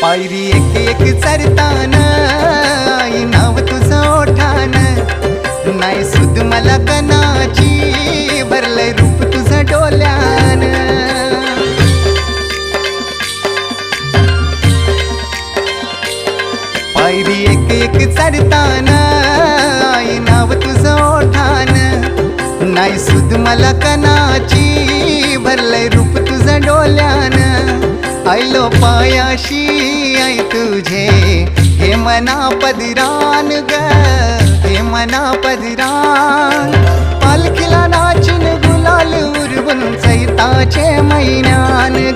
पायरी एक एक चरतान आई नाव तुझं ओठान. नाही सुद मला कनाची भरलंय रूप तुझं डोल्यान. पायरी एक एक चढताना आई नाव तुझं ओठान. नाही सुद मला कनाची आयलो पायाशी आई तुझे. हे मना पदिरान ग हे मना पदिरान. पालखीला नाचून गुलाल उरवून सैताचे मैनान.